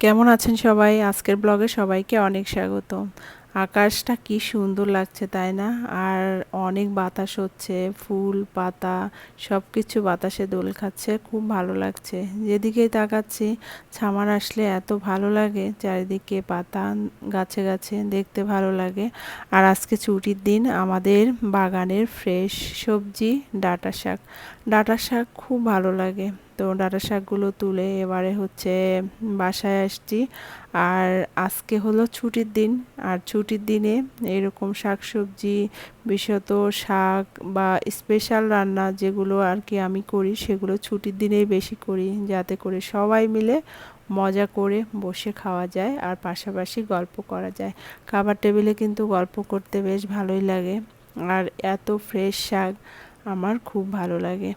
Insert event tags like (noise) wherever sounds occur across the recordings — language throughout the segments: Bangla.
কেমন আছেন সবাই? আজকের ব্লগে সবাইকে অনেক স্বাগত। আকাশটা কি সুন্দর লাগছে, তাই না? আর অনেক বাতাস হচ্ছে, ফুল, পাতা সব কিছু বাতাসে দোল খাচ্ছে, খুব ভালো লাগছে। যেদিকেই তাকাচ্ছি, ছামার আসলে এত ভালো লাগে, চারিদিকে পাতা, গাছে গাছে দেখতে ভালো লাগে। আর আজকে ছুটির দিন আমাদের বাগানের ফ্রেশ সবজি ডাটা শাক ডাটা শাক খুব ভালো লাগে। তো ডাটা শাকগুলো তুলে এবারে হচ্ছে বাসায় আসছি। আর আজকে হলো ছুটির দিন। আর ছুটির দিনে এরকম শাক সবজি বিশেষত শাক বা স্পেশাল রান্না যেগুলো আর কি আমি করি, সেগুলো ছুটির দিনেই বেশি করি, যাতে করে সবাই মিলে মজা করে বসে খাওয়া যায় আর পাশাপাশি গল্প করা যায়। খাবার টেবিলে কিন্তু গল্প করতে বেশ ভালোই লাগে। আর এত ফ্রেশ শাক আমার খুব ভালো লাগে।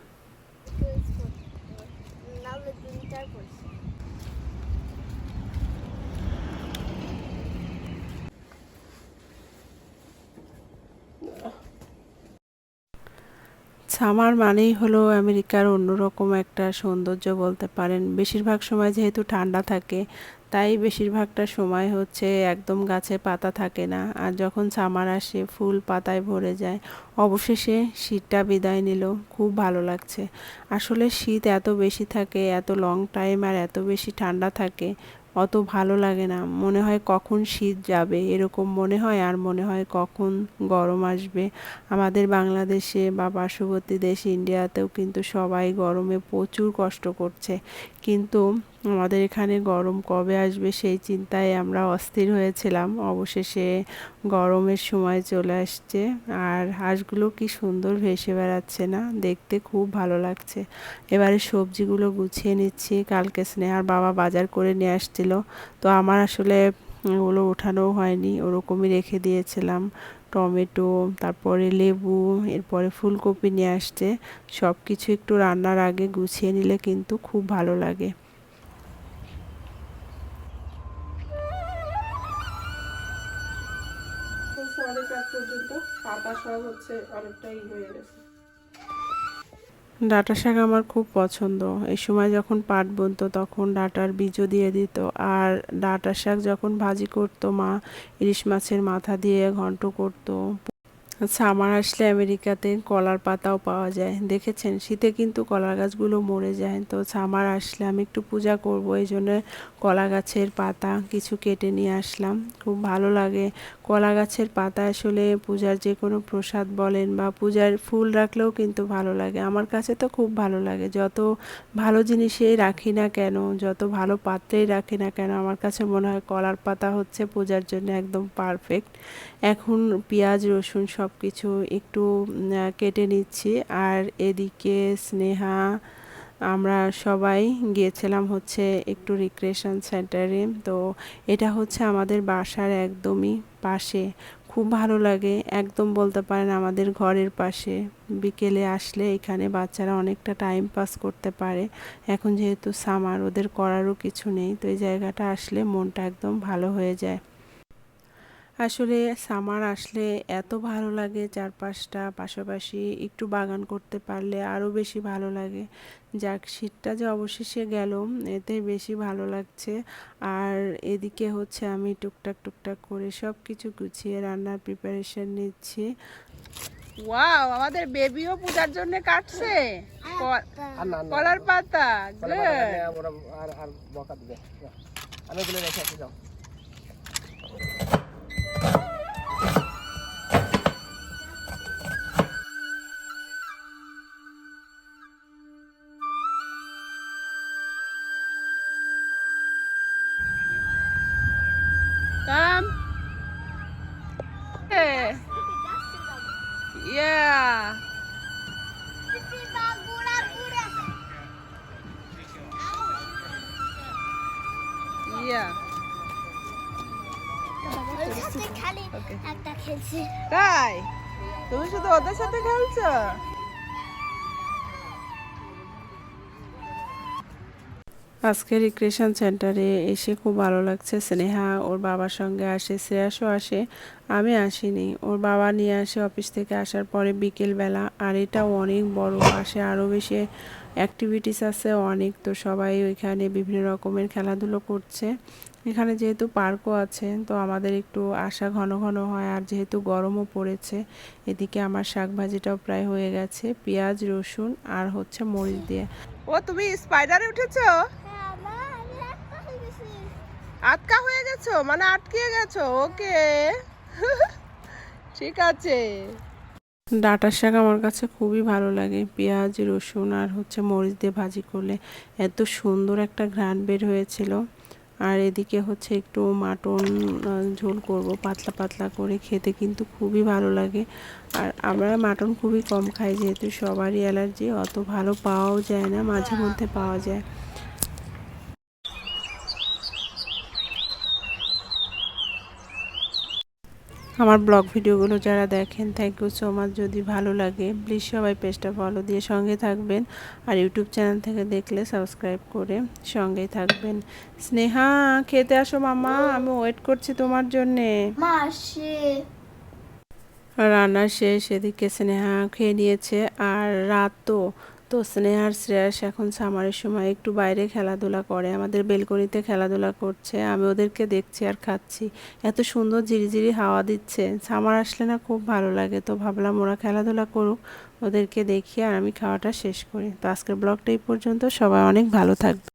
সামার মানেই হলো আমেরিকার অন্যরকম একটা সৌন্দর্য বলতে পারেন। বেশিরভাগ সময় যেহেতু ঠান্ডা থাকে, তাই বেশিরভাগটা সময় হচ্ছে একদম গাছে পাতা থাকে না। আর যখন সামার আসে, ফুল পাতায় ভরে যায়, অবশেষে শীতটা বিদায় নিল। খুব ভালো লাগছে। আসলে শীত এত বেশি থাকে, এত লং টাইম আর এত বেশি ঠান্ডা থাকে অত ভালো লাগে না। মনে হয় কখন শীত যাবে, এরকম মনে হয়, আর মনে হয় কখন গরম আসবে। আমাদের বাংলাদেশে বা পার্শ্ববর্তী দেশ ইন্ডিয়াতেও কিন্তু সবাই গরমে প্রচুর কষ্ট করছে। কিন্তু আমাদের এখানে গরম কবে আসবে সেই চিন্তায় আমরা অস্থির হয়েছিলাম। অবশেষে গরমের সময় চলে আসছে। আর হাঁসগুলো কি সুন্দর ভেসে বেড়াচ্ছে না? দেখতে খুব ভালো লাগছে। এবারে সবজিগুলো গুছিয়ে নিচ্ছি। কালকে স্নেহার বাবা বাজার করে নিয়ে আসছিল। তো আমার আসলে ওগুলো ওঠানো হয়নি। ওরকমই রেখে দিয়েছিলাম। টমেটো, তারপরে লেবু, এরপরে ফুলকপি নিয়ে আসছে। সব কিছু একটু রান্নার আগে গুছিয়ে নিলে কিন্তু খুব ভালো লাগে। ডাটা শাক আমার খুব পছন্দ। এই সময় যখন পাট বুনতো তখন ডাটার বীজও দিয়ে দিত। আর ডাটা শাক যখন ভাজি করতো মা, ইলিশ মাছের মাথা দিয়ে ঘন্ট করতো। সামার আসলে আমেরিকাতে কলার পাতাও পাওয়া যায়। দেখেছেন? শীতে কিন্তু কলা গাছগুলো মরে যায়। তো সামার আসলে আমি একটু পূজা করব, এই জন্য কলা গাছের পাতা কিছু কেটে নিয়ে আসলাম। খুব ভালো লাগে। কলা গাছের পাতা আসলে পূজার যে কোনো প্রসাদ বলেন বা পূজার ফুল রাখলেও কিন্তু ভালো লাগে। আমার কাছে তো খুব ভালো লাগে। যত ভালো জিনিসেই রাখি না কেন, যত ভালো পাত্রেই রাখি না কেন, আমার কাছে মনে হয় কলার পাতা হচ্ছে পূজার জন্য একদম পারফেক্ট। এখন পেঁয়াজ, রসুন সব কিছু একটু কেটে নিচ্ছি। আর এদিকে স্নেহা, আমরা সবাই গিয়েছিলাম হচ্ছে একটু রিক্রিয়েশন সেন্টারে তো এটা হচ্ছে আমাদের বাসার একদমই পাশে। খুব ভালো লাগে, একদম বলতে পারেন আমাদের ঘরের পাশে। বিকেলে আসলে এখানে বাচ্চারা অনেকটা টাইম পাস করতে পারে। এখন যেহেতু সামার ওদের করারও কিছু নেই। তো এই জায়গাটা আসলে মনটা একদম ভালো হয়ে যায়। আসলে সামার আসলে এত ভালো লাগে চারপাশটা পাশাপাশি একটু বাগান করতে পারলে আরও বেশি ভালো লাগে। যাক শীতটা যে অবশেষে গেল এতে বেশি ভালো লাগছে। আর এদিকে হচ্ছে আমি টুকটাক টুকটাক করে সব কিছু গুছিয়ে রান্নার প্রিপারেশন নিচ্ছি। ওয়াও আমাদের বেবিও পূজার জন্য কাটছে। কলার পাতা আর আর বকা দিবে। আমি এগুলো রেখে আসি যাও। একটা তাই? তুমি শুধু ওদের সাথে খেলছো? আজকে রিক্রিয়েশন সেন্টারে এসে খুব ভালো লাগছে। স্নেহা ওর বাবার সঙ্গে আসে, শ্রেয়াসও আসে, আমি আসিনি। ওর বাবা নিয়ে আসে অফিস থেকে আসার পরে বিকেলবেলা। আর এটাও অনেক বড়, পাশে আরও বেশি অ্যাক্টিভিটিস আছে, অনেক। তো সবাই ওইখানে বিভিন্ন রকমের খেলাধুলো করছে। এখানে যেহেতু পার্কও আছে, তো আমাদের একটু আসা ঘন ঘন হয়। আর যেহেতু গরমও পড়েছে, এদিকে আমার শাক ভাজিটাও প্রায় হয়ে গেছে। পেঁয়াজ, রসুন আর হচ্ছে মরিচ দিয়ে। ও, তুমি স্পাইডারে উঠেছো হ্যাঁ মা আমি একটা হয়ে গেছি আটকা হয়ে গেছো? মানে আটকে গেছো? ওকে। (laughs) ঠিক আছে। ডাঁটার শাক আমার কাছে খুবই ভালো লাগে। পেঁয়াজ, রসুন আর হচ্ছে মরিচ দিয়ে ভাজি করলে এত সুন্দর একটা ঘ্রাণ বের হয়েছিল। আর এদিকে হচ্ছে একটু মাটন ঝোল করব, পাতলা পাতলা করে খেতে কিন্তু খুবই ভালো লাগে। আর আমরা মাটন খুবই কম খাই, যেহেতু সবারই অ্যালার্জি, অত ভালো পাওয়াও যায় না, মাঝে মধ্যে পাওয়া যায়। আমার ব্লগ ভিডিওগুলো যারা দেখেন থ্যাংক ইউ সো মাচ যদি ভালো লাগে প্লিজ সবাই পেজটা ফলো দিয়ে সঙ্গে থাকবেন। আর ইউটিউব চ্যানেল থেকে দেখলে সাবস্ক্রাইব করে সঙ্গেই থাকবেন। স্নেহা খেতে আসো মামা আমি ওয়েট করছি তোমার জন্যে। রান্না শেষ এদিকে স্নেহা খেয়ে নিয়েছে। আর রাত তো তো স্নেহার শ্রেয়াস এখন সামারের সময় একটু বাইরে খেলাধুলা করে, আমাদের বেলকনিতে খেলাধুলা করছে, আমি ওদেরকে দেখছি আর খাচ্ছি। এত সুন্দর ঝিরিঝিরি হাওয়া দিচ্ছে সামার আসলে না খুব ভালো লাগে, তো ভাবলাম ওরা খেলাধুলা করুক, ওদেরকে দেখি আর আমি খাওয়াটা শেষ করি। তো আজকের ব্লগটা এই পর্যন্ত, সবাই অনেক ভালো থাকবে।